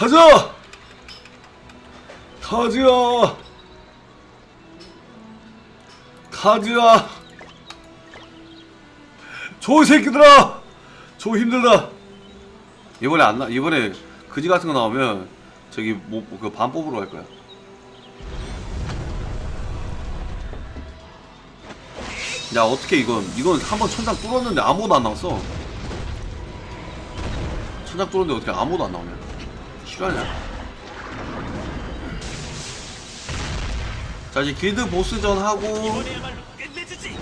가자! 가자! 가자! 저 새끼들아! 저 힘들다! 이번에 안 나, 이번에 그지 같은 거 나오면 저기 뭐, 그반 뽑으러 갈 거야. 야, 어떻게 이건, 이건 한 번 천장 뚫었는데 아무도 안 나왔어. 천장 뚫었는데 어떻게 아무도 안 나오냐? 실화냐? 자 이제 길드 보스전 하고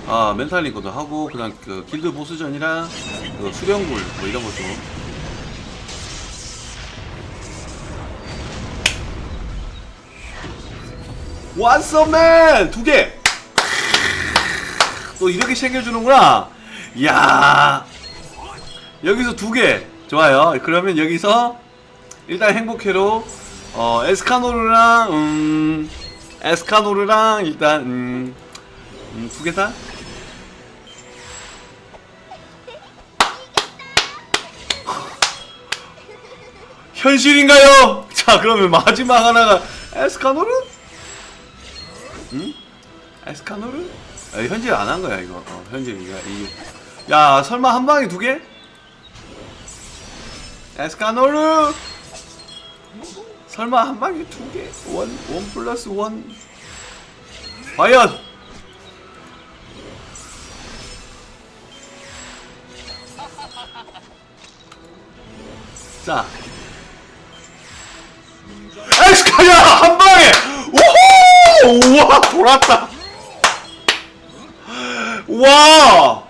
아 멘탈 링크도 하고 그다음 그 길드 보스전이랑 그 수령굴 뭐 이런 것도 완서맨 두 개. 또 이렇게 챙겨주는구나. 이야. 여기서 두 개. 좋아요. 그러면 여기서 일단 행복회로 어 에스카노르랑 음 에스카노르랑 일단 음, 음, 두 개 다. 현실인가요? 자 그러면 마지막 하나가 에스카노르? 응? 에스카노르? 아, 현질 안 한 거야 이거. 어, 현질이야 이. 야 설마 한 방에 두 개? 에스카노르 설마 한 방에 두 개? 원, 원 플러스 원. 과연! 자. 에스카야 한 방에! 오호 우와 돌았다. 와!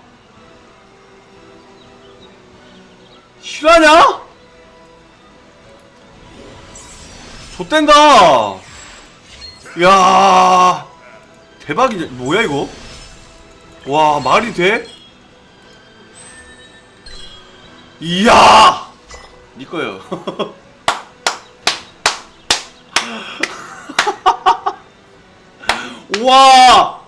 실화냐? 좆된다. 야 대박이냐 뭐야 이거? 와 말이 돼? 이야! 니 거요. 와